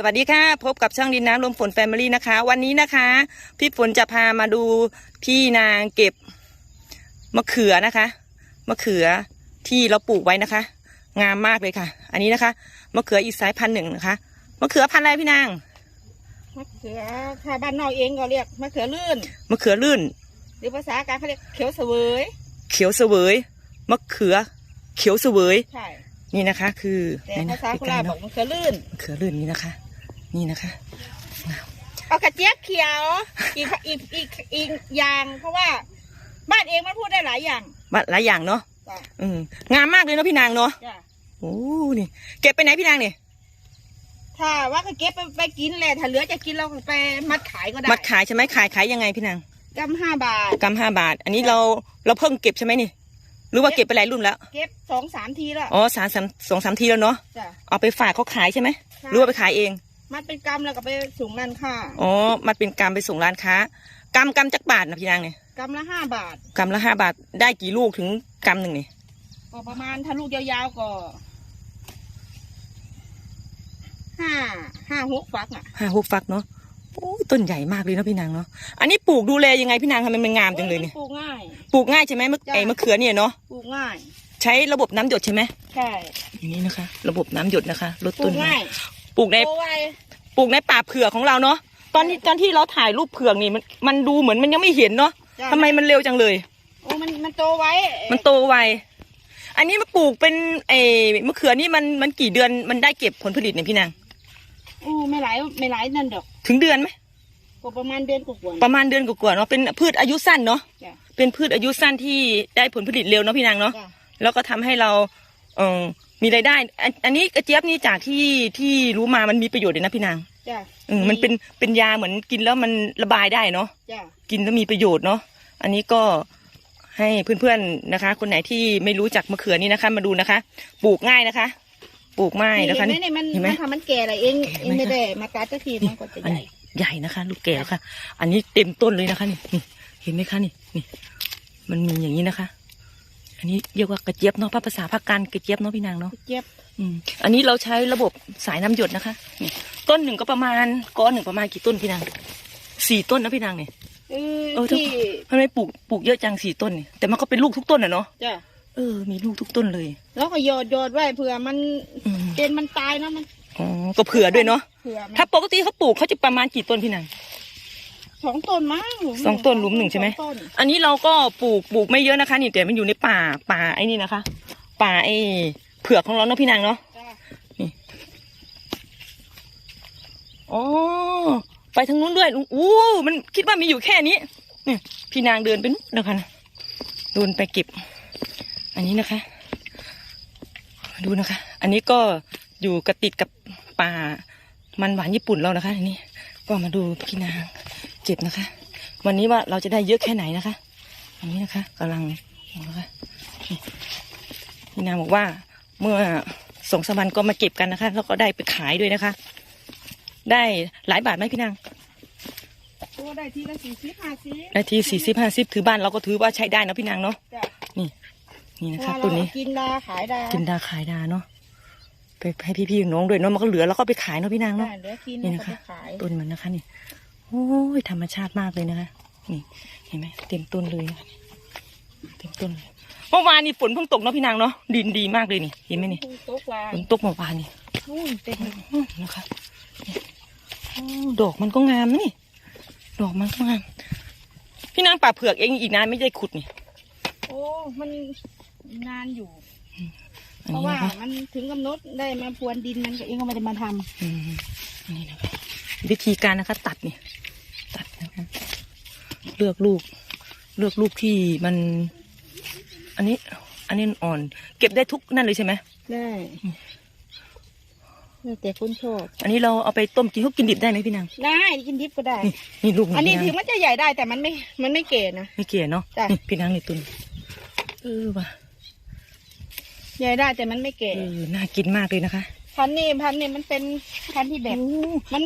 สวัสดีค่ะ พบกับช่างดินน้ำลมฝนแฟมิลี่นะคะ วันนี้นะคะ พี่ฝนจะพามาดูพี่นางเก็บมะเขือนะคะมะเขือที่เราปลูกไว้นะคะ งามมากเลยค่ะ อันนี้นะคะมะเขืออีกสายพันธุ์หนึ่งนะคะมะเขือพันธุ์อะไรพี่นางมะเขือถ้าบ้านนอกเองก็เรียกมะเขือลื่นมะเขือลื่น หรือภาษากลารเขาเรียกเขียวเสวยเขียวเสวยมะเขือเขียวเสวยใช่นี่นะคะ คือแต่ไหนนะภาษาโคใกล้ราชๆบอเนาะกมะเขือลื่นมะเขือลื่นนี่นะคะ นี่นะคะเอากระเจี๊ยบเขียว อีกอีกอีกอีกอย่างเพราะว่า บ้านเองมันพูดได้หลายอย่างว่าหลายอย่างเนาะจ้ะอืมงามมากเลยเนาะพี่นางเนาะจ้ะโอ้นี่ เก็บไปไหนพี่นางเนี่ยถ้าว่าก็เก็บไปไปกินแหละถ้าเหลือจะกินเราก็ไปมัดขายก็ได้มัดขายใช่ไหมขายขายยังไงพี่นางกำห้าบาทกำห้าบาท อันนี้เราเราเพิ่งเก็บใช่ไหมนี่หรือว่าเก็บไปหลายรุ่นแล้ว เก็บสองสามทีแล้วอ๋อสามสามสองสามทีแล้วเนาะจ้ะเอาไปฝากเขาขายใช่ไหมหรือว่าไปขายเอง มัดเป็นกำแล้วก็ไปส่งร้านค้าอ๋อมันเป็นกำไปส่งร้านค้ากำกำจักบาทนะพี่นางเนี่ยกำละห้าบาทกำละห้าบาทได้กี่ลูกถึงกำหนึ่งนี่ก็ประมาณถ้าลูกยาวๆก็ห้าห้าหกฟักอะห้าหกฟักเนาะโอ้ยต้นใหญ่มากเลยเนาะพี่นางเนาะอันนี้ปลูกดูแลยังไงพี่นางทำไมมันงามจังเลยเนี่ยปลูกง่าย ปลูกง่ายใช่ไหมมะจ้ะไอ้มะเขือเนี่ยเนาะปลูกง่าย ใช้ระบบน้ำหยดใช่ไหมใช่อย่างนี้นะคะ ระบบน้ำหยดนะคะลดปลูต้กนง่าย ปลูกในโตไวปลูกในป่าเผือกของเราเนาะตอนนี้ตอนที่เราถ่ายรูปเผือกนี่มันมันดูเหมือนมันยังไม่เห็นเนาะจ้ะทำไมมันเร็วจังเลย โอ้มันมันโตไว้มันโตไวอันนี้มาปลูกเป็นไอ้มะเขือนี่มันมันกี่เดือนมันได้เก็บผลผลิตเนี่ยพี่นางโอ้ไม่หลายไม่หลายนั่นดอกถึงเดือนไหมก็ประมาณเดือนกว่าประมาณเดือนกว่าๆเนาะเป็นพืชอายุสั้นเนาะๆจ้ะเป็นพืชอายุสั้นที่ได้ผลผลิตเร็วเนาะพี่นางเนาะ จ้ะแล้วก็ทำให้เราเออ มีรายได้อันอันนี้กระเจี๊ยบนี่จากที่ที่รู้มามันมีประโยชน์เลยนะพี่นางจ้ะอืมมันเป็นเป็นยาเหมือนกินแล้วมันระบายได้เนาะจ้ะกินแล้วมีประโยชน์เนาะอันนี้ก็ให้เพื่อนๆนะคะ คนไหนที่ไม่รู้จักมะเขือนี่นะคะ มาดูนะคะ ปลูกง่ายนะคะ ปลูกง่ายนะคะเห็นไหมเนี่ยมันเห็นไหม มันทำมันแก่อะไรเองแก่เองไหมไม่คะได้มาตัดสักทีมันก็จะอันใหญ่ นี้ใหญ่นะคะ ลูกแก่แล้วค่ะ อันนี้เต็มต้นเลยนะคะนี่นี่เห็นไหมคะนี่นี่ มันมีอย่างนี้นะคะ อันนี้เรียกว่ากระเจี๊ยบเนาะภาษาภาคกลางกระเจี๊ยบเนาะพี่นางเนาะเจี๊ยบอืมอันนี้เราใช้ระบบสายน้ำหยดนะคะนี่ต้นหนึ่งก็ประมาณก้อนหนึ่งประมาณกี่ต้นพี่นางสี่ต้นนะพี่นางเนี่ยเออเออถ้าที่ทำไมปลูกปลูกเยอะจังสี่ต้นเนี่ยแต่มันก็เป็นลูกทุกต้นอะเนาะจ้ะเออ มีลูกทุกต้นเลย แล้วก็โยดโยดไว้เผื่อมันอืมเป็นมันตายนะมันอ๋อก็เผื่อด้วยเนาะเผื่อมันถ้าปกติเขาปลูกเขาจะประมาณกี่ต้นพี่นาง สองต้นมั้งหลุมสองต้นหลุมหนึ่งใช่ไหม สอต้นอันนี้เราก็ปลูกปลูกไม่เยอะนะคะ นี่แต่มันอยู่ในป่าป่าไอ้นี่นะคะ ป่าไอ้เผือกของเราเนาะพี่นางเนาะจ้ะอ๋อไปทางนู้นด้วยอู้มันคิดว่ามีอยู่แค่นี้เนี่ยพี่นางเดินไปนู้นนะคะนะเดินไปเก็บ อันนี้นะคะ ดูนะคะ อันนี้ก็อยู่กระติดกับป่ามันหวานญี่ปุ่นเรานะคะอันนี้ก็มาดูพี่นาง เก็บนะคะ วันนี้ว่าเราจะได้เยอะแค่ไหนนะคะ อันนี้นะคะกำลังนะคะนี่พี่นางบอกว่าเมื่อสองสามวันก็มาเก็บกันนะคะ แล้วก็ได้ไปขายด้วยนะคะ ได้หลายบาทไหมพี่นางตัวได้ทีละสี่สิบห้าสิบได้ที่สี่สิบห้าสิบถือบ้านเราก็ถือว่าใช้ได้นะพี่นางเนาะจ้ะนี่นะเพคะราะว่าตัวเรานี้กินดาขายดากินดาขายดาเนาะไปให้พี่ๆน้องๆด้วยเนาะมันก็เหลือแล้วก็ไปขายเนาะพี่นางได้เนาะเหลือกินนี่แล้วนะก็คะไปขายต้นมันนะคะนี่ โอ้ยธรรมชาติมากเลยนะคะนี่เห็นไหมเต็มต้นเลยนะคะเต็มต้นเลยเมื่อวานนี่ฝนเพิ่งตกเนาะพี่นางเนาะดินดีมากเลยนี่เห็นไหมนี่โต๊ะวางฝนตกเมื่อวานนี่นู่นเต็มอืมนะคะนี่โอ้ดอกมันก็งามนะนี่ดอกมันก็งาม พี่นางป่าเผือกเองอีกนานไม่ได้ขุดนี่โอ้มันนานอยู่อันเพราะนี้ว่านะคะมันถึงกำหนดได้มาพรวนดินมันก็เองก็ไม่ได้มาทำอืมอันนี้นะคะ วิธีการนะคะ ตัดนี่ตัดนะคะเลือกลูก เลือกลูกที่มัน อันนี้ อันนี้อ่อน เก็บได้ทุกนั่นเลยใช่ไหมได้แล้วแต่คนชอบอันนี้เราเอาไปต้มกินเขากินดิบได้ไหมพี่นางได้กินดิบก็ได้ นี่นี่ลูกอันนี้พี่ถึงมันจะใหญ่ได้แต่มันไม่ มันไม่เก๋นะไม่เกลียเนาะจ้ะนี่พี่นางนี่ตุนเออว่ะใหญ่ได้แต่มันไม่เก๋เออน่ากินมากเลยนะคะ พันธุ์นี่พันธุ์นี่มันเป็นพันธุ์ที่แบบมัน